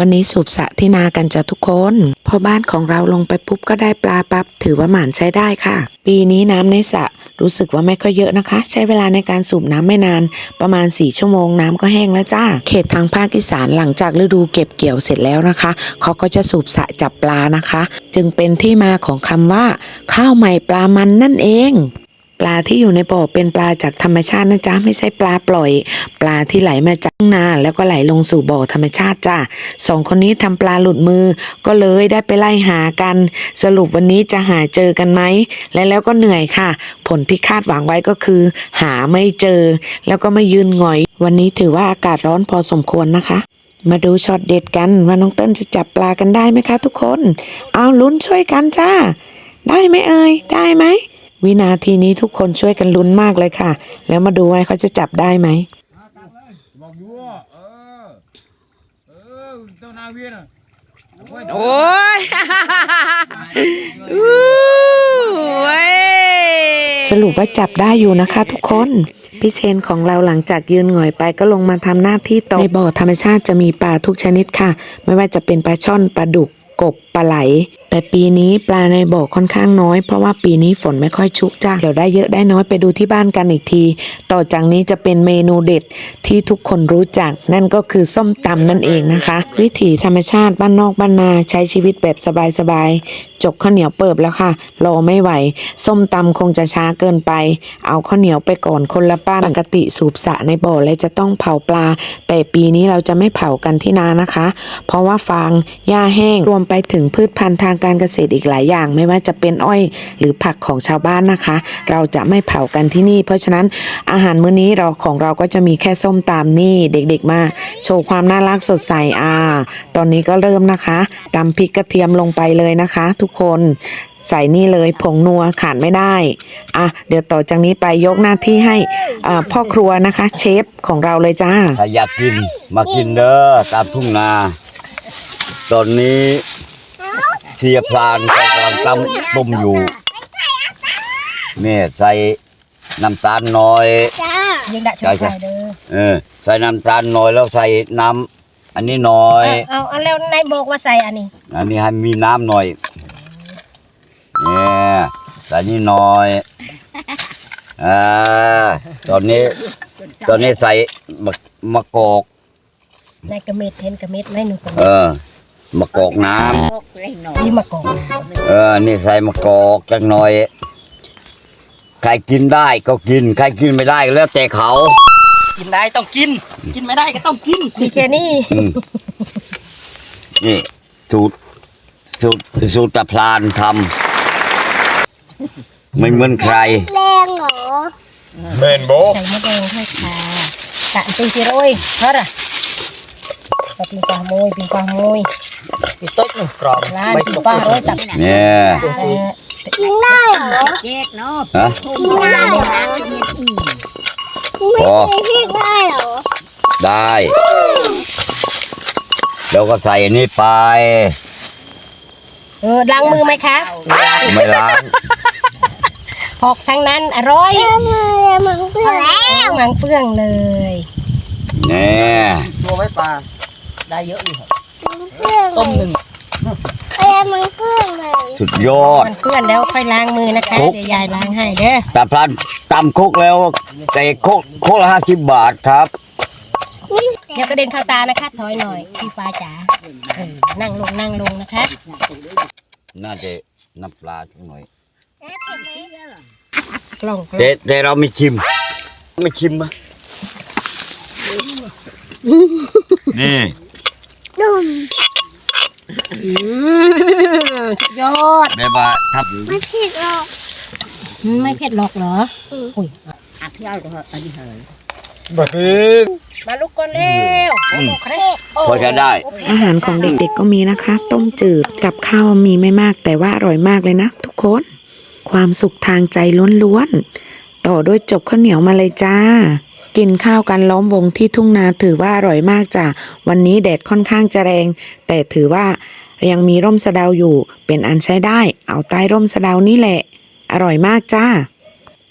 วันนี้สูบสระที่นากันจ้ะทุกคน พอบ้านของเราลงไปปุ๊บก็ได้ปลาปั๊บถือว่าหมานใช้ได้ค่ะ ปีนี้น้ำในสระรู้สึกว่าไม่ค่อยเยอะนะคะ ใช้เวลาในการสูบน้ำไม่นาน ประมาณ 4 ชั่วโมงน้ำก็แห้งแล้วจ้า เขตทางภาคอีสานหลังจากฤดูเก็บเกี่ยวเสร็จแล้วนะคะ เขาก็จะสูบสระจับปลานะคะ จึงเป็นที่มาของคำว่า ข้าวใหม่ปลามันนั่นเอง ปลาที่อยู่ในบ่อเป็นปลาจากธรรมชาตินะจ๊ะไม่ใช่ปลาปล่อย ปลาที่ไหลมาจากนาแล้วก็ไหลลงสู่บ่อธรรมชาติจ้ะสองคนนี้ทำปลาหลุดมือ ก็เลยได้ไปไล่หากัน สรุปวันนี้จะหาเจอกันไหมและแล้วก็เหนื่อยค่ะ ผลที่คาดหวังไว้ก็คือ หาไม่เจอ แล้วก็ไม่ยืนหงอย วันนี้ถือว่าอากาศร้อนพอสมควรนะคะมาดูช็อตเด็ดกันว่าน้องเติ้ลจะจับปลากันได้ไหมคะทุกคน เอาลุ้นช่วยกันจ้า ได้ไหมเอ่ยได้ไหม วินาทีนี้ทุกคนช่วยกันลุ้นมากเลยค่ะ แล้วมาดูว่าเขาจะจับได้ไหมบอกอยู่ว่าเออ เออเจ้านาเวียนอะโอ้ยอู้เว้ยสรุปว่าจับได้อยู่นะคะทุกคนพี่เชนของเราหลังจากยืนหงอยไปก็ลงมาทำหน้าที่ต่อในบ่อธรรมชาติจะมีปลาทุกชนิดค่ะ ไม่ว่าจะเป็นปลาช่อนปลาดุกกบปลาไหล แต่ปีนี้ปลาในบ่อค่อนข้างน้อย เพราะว่าปีนี้ฝนไม่ค่อยชุกจ้าเดี๋ยวได้เยอะได้น้อยไปดูที่บ้านกันอีกที ต่อจากนี้จะเป็นเมนูเด็ดที่ทุกคนรู้จัก นั่นก็คือส้มตำนั่นเองนะคะ วิถีธรรมชาติบ้านนอกบ้านนาใช้ชีวิตแบบสบายๆจกข้าวเหนียวเปิบแล้วค่ะรอไม่ไหว ส้มตำคงจะช้าเกินไป เอาข้าวเหนียวไปก่อนคนละป้านปกติสูบสระในบ่อและจะต้องเผาปลา แต่ปีนี้เราจะไม่เผากันที่นานะคะ เพราะว่าฟางหญ้าแห้งรวมไปถึงพืชพันธุ์ทางการเกษตรอีกหลายอย่าง ไม่ว่าจะเป็นอ้อยหรือผักของชาวบ้านนะคะ เราจะไม่เผากันที่นี่ เพราะฉะนั้นอาหารมื้อนี้เราของเราก็จะมีแค่ส้มตำนี่เด็กๆมา โชว์ความน่ารักสดใสอ่าตอนนี้ก็เริ่มนะคะตำพริกกระเทียมลงไปเลยนะคะ ทุกคนใส่นี่เลยผงนัวขาดไม่ได้ อะ เดี๋ยวต่อจากนี้ไปยกหน้าที่ให้อ่าพ่อครัวนะคะ เชฟของเราเลยจ้าถ้าอยากกินมากินเด้อตามทุ่งนา ตอนนี้ เสียพลานกำลังต้มต้มอยู่แม่ใส่น้ำตาลน้อยยังได้ช่วยใส่เด้อเออ ใส่น้ำตาลน้อยแล้วใส่น้ำอันนี้น้อย เอาเอาแล้วนายบอกว่าใส่อันนี้อันนี้ให้มีน้ำหน่อยเนี่ยใส่นี่หน่อยอ่าตอนนี้ ตอนนี้ใส่มะมะกอกนายกระเม็ดเห็นกระเม็ดไหมหนูกระเอเม็ดอ มะกอกน้ำนี่มากอกเออนี่ใส่มะกอกจักหน่อย ใครกินได้ก็กิน ใครกินไม่ได้ก็แล้วแต่เขากินได้ต้องกิน กินไม่ได้ก็ต้องกินมีแค่นี้อืมนี่สูตรสูตรสูตรตะพลานทำไม่เหมือนใครเมนโบใส่มะแดงให้ค่ะกะตีสิโรยเท่าไหร่ ก็ปีกาโมยปีกาโมยปีโต๊ะหนึ่งกรอบร้านปีป้าโรยตับเนี่ยเออฮะ กินได้เหรอพอไม่พริกได้เหรอได้แล้วก็ใส่อันนี้ไป เออล้างมือไหมคะไม่ล้างหอกทั้งนั้นอร่อยทำไมมันเปรี้ยวแล้วมังเปื้องเลย เนี่ยตัวไว้ปลา ได้เยอะอยู่ครับมันเปรี้ยวต้มหนึ่งเปรี้ยวมันเปรี้ยวเลยสุดยอด มันเปื้อนแล้วค่อยล้างมือนะคะครบเดี๋ยวยายล้างให้เด้อตะพลานตำคุกแล้วแต่คุกคุกละห้าสิบบาทครับเดี๋ยวกระเด็นเข้าตานะคะ ถอยหน่อยพี่ปลาจ๋าเออนั่งลงนั่งลงนะคะน่าจะน้ำปลาสักหน่อยกล่อง แต่แต่เราไม่ชิม ไม่ชิมอะนี่ นุ่มยอด แบบว่าทับไม่พริกหรอกไม่เผ็ดหรอกเหรอ อุ้ยบัดนี้มาลุกก่อนเร็วโอ้โหเครกพอจะได้ อาหารของเด็กๆก็มีนะคะ ต้มจืดกับข้าวมีไม่มากแต่ว่าอร่อยมากเลยนะ ทุกคน ความสุขทางใจล้วนๆ ต่อด้วยจบข้าวเหนียวมาเลยจ้า กินข้าวกันล้อมวงที่ทุ่งนาถือว่าอร่อยมากจ้ะวันนี้แดดค่อนข้างจะแรง แต่ถือว่ายังมีร่มสะเดาอยู่ เป็นอันใช้ได้ เอาใต้ร่มสะเดานี่แหละ อร่อยมากจ้า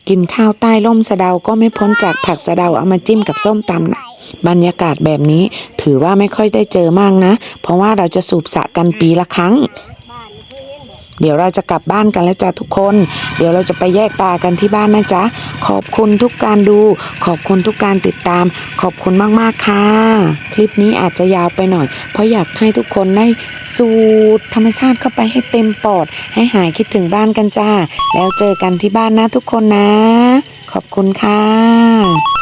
กินข้าวใต้ร่มสะเดาก็ไม่พ้นจากผักสะเดาเอามาจิ้มกับส้มตำนะบรรยากาศแบบนี้ถือว่าไม่ค่อยได้เจอมากนะ เพราะว่าเราจะสูบสะกันปีละครั้ง เดี๋ยวเราจะกลับบ้านกันแล้วจ้ะทุกคน เดี๋ยวเราจะไปแยกปลากันที่บ้านนะจ๊ะ ขอบคุณทุกการดู ขอบคุณทุกการติดตาม ขอบคุณมากๆค่ะ คลิปนี้อาจจะยาวไปหน่อย เพราะอยากให้ทุกคนได้สูดธรรมชาติเข้าไปให้เต็มปอด ให้หายคิดถึงบ้านกันจ้า แล้วเจอกันที่บ้านนะทุกคนนะ ขอบคุณค่ะ